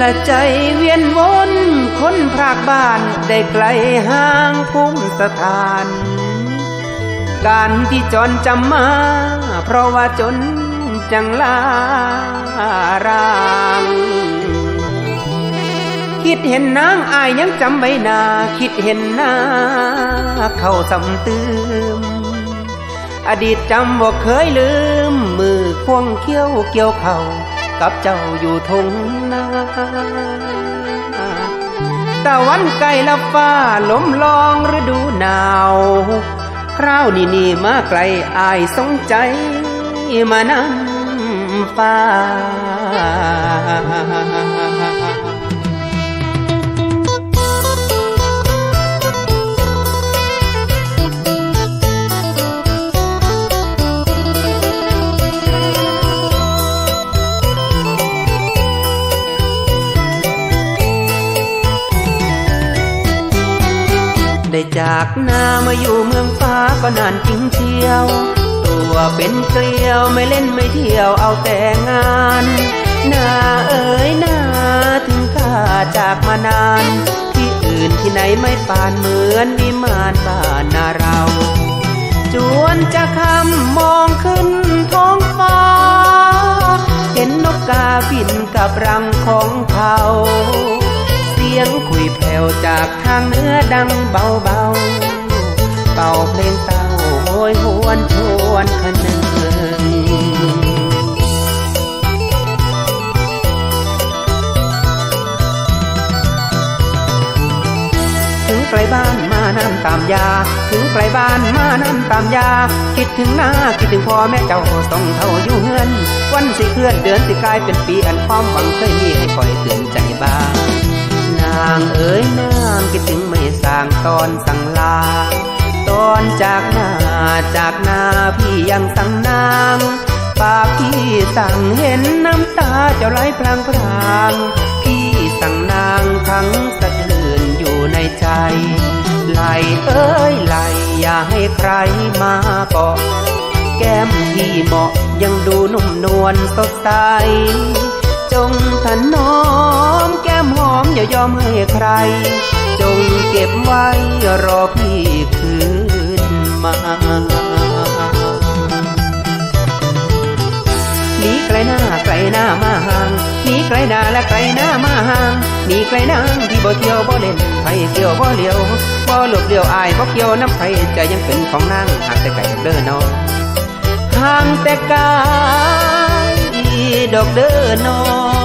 ละใจเวียนวนคนพรากบ้านได้ไกลห่างภูมิสถาน การที่จรจำมา เพราะว่าจนจังลารางคิดเห็นนางอายยังจำใบหน้าคิดเห็นหน้าเข้าสำตืมอดีตจำบ่เคยลืม มือควงเขี้ยวเกี่ยวเข่า กับเจ้าอยู่ทงนาตะวันไกลลับฟ้าลมลองฤดูหนาว คราวนี้นี่มาไกลอายสงใจมานำฟ้า ได้จากนามาอยู่เมืองฟ้าก็นานจริงเชียว ตัวเป็นเกลียวไม่เล่นไม่เที่ยวเอาแต่งานนาเอ๋ยนาถึงข้าจากมานาน ที่อื่นที่ไหนไม่ปานเหมือนวิมานบ้านนาเรา จวนจะคำมองขึ้นท้องฟ้า เห็นนกกาบินกับรังของเขา สียงคุยแผ่วจากทางเหนื้อดังเบาเบาเป่าเพลงเต้าโหยหวนชวนคะนึงถึงไกลบ้านมานั่นตามยา ถึงไกลบ้านมานั่นตามยา คิดถึงหน้าคิดถึงพ่อแม่เจ้าต้องเท่าอยู่เฮือน วันสิเคลื่อนเดือนสิกลายเป็นปีอันความหวังเคยมีให้คอยเตือนใจบ้างางเอ๋ยนางคิดถึงไม่สางตอนสั่งลา ตอนจากหน้าจากนาพี่ยังสั่งนางปากพี่สั่งเห็นน้ำตาเจ้าไหลพลางพรางพี่สั่งนางทั้งสะเทือนอยู่ในใจ ไหลเอ้ยไหลอย่าให้ใครมาเกาะแก้มที่เหมาะยังดูนุ่มนวลสดใส จงถนอมแก้มหอมอย่ายอมให้ใคร จงเก็บไว้รอพี่คืนมาหนีไกลหน้าไกลหน้ามาห่างหนีไกลหน้าและไกลหน้ามาห่างหนีไกลนางที่บ่เที่ยวบ่เล่นไผเที่ยวบ่เลี้ยวบ่หลบเลี้ยวอายบ่เกี่ยวน้ำไผใจยังเป็นของนางหากแต่ไก่เด้อนอห่างแต่กาย ดอกเด้อนอ